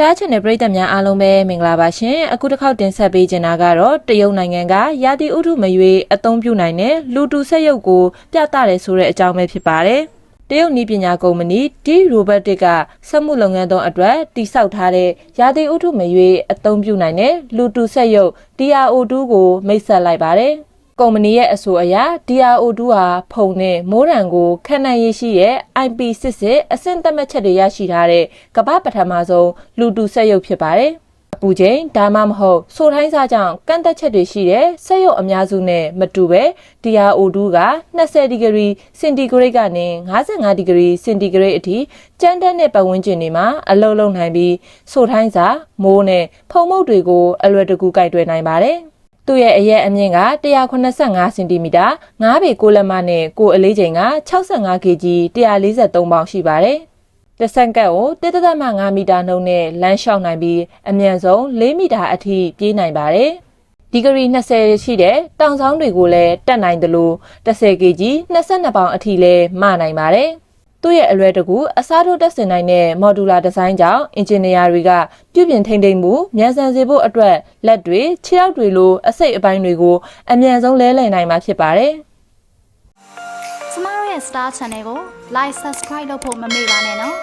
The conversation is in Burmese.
တားချန်တဲ့ပြည်သက်များအားလုံးပဲမင်္ဂလာပါရှင်အခုတစ်ခေါက်တင်ဆက်ပေးချင်တာကတော့တရုတ်နိုင်ငံကရာသီဥတုမရွေးအသုံးပြုနိုင်တဲ့လူတူဆက်ရုပ်ကိုပြသတယ်ဆိုတဲ့အကြောင်းပဲဖြစ်ပါတယ်တရုတ်နည်းပညာကုမ္ပဏီ D Robotics ကစက်မှုလုပ်ငန်းသုံးအတွက်တိစောက်ထားတဲ့ရာသီဥတုမရွေးအသုံးပြုနိုင်တဲ့လူတူဆက်ရုပ် DRO2 ကိုမိတ်ဆက်လိုက်ပါတယ် ကုမ္ပဏီရဲ့အဆိုအရ DRO2 ဟာဖုံနဲ့မိုးရံကိုခံနိုင်ရရှိရဲ့ IP66 အဆင့်သတ်မှတ်ချက်တွေရရှိထားတဲ့ကမ္ဘာပထမဆုံးလူတူဆက်ရုပ်ဖြစ်ပါတယ်။အပူချိန်ဒါမှမဟုတ်ဆိုထိုင်းစားကြောင့်ကန့်သက်ချက်တွေရှိတဲ့ဆက်ရုပ်အများစုနဲ့မတူပဲ DRO2 က20ဒီဂရီစင်တီဂရိတ်ကနေ55ဒီဂရီစင်တီဂရိတ်အထိကြမ်းတမ်းတဲ့ပတ်ဝန်းကျင်တွေမှာအလုံးလုံးနိုင်ပြီးဆိုထိုင်းစားမိုးနဲ့ဖုံမုတ်တွေကိုအလွယ်တကူကိုက်တွယ်နိုင်ပါတယ်။ သူ့ရဲ့အရက်အမြင့်က185စင်တီမီတာ9ပေ6လက်မနဲ့ကိုယ်အလေးချိန်က65 kg 143ပေါင်ရှိပါတယ်။တစ်စက္ကန့်ကို1.5မီတာနှုန်းနဲ့လမ်းလျှောက်နိုင်ပြီးအမြန်ဆုံး4မီတာအထိပြေးနိုင်ပါတယ်။ဒီဂရီ20ရှိတဲ့တောင်ဆောင်တွေကိုလည်းတက်နိုင်တယ်လို့ 10 kg 22ပေါင်အထိလည်းမနိုင်ပါတယ်။ သူ့ရဲ့အလွယ်တကူအစားထိုးတက်ဆင်နိုင်တဲ့ modular design ကြောင့်အင်ဂျင်နီယာတွေကပြုပြင်ထိန်းသိမ်းမှုမြန်ဆန်စေဖို့အတွက်လက်တွေခြေထောက်တွေလိုအစိတ်အပိုင်းတွေကိုအမြန်ဆုံးလဲလှယ်နိုင်မှာဖြစ်ပါတယ်။ကျမတို့ရဲ့ Star Channel ကို Like Subscribe လုပ်ဖို့မမေ့ပါနဲ့နော်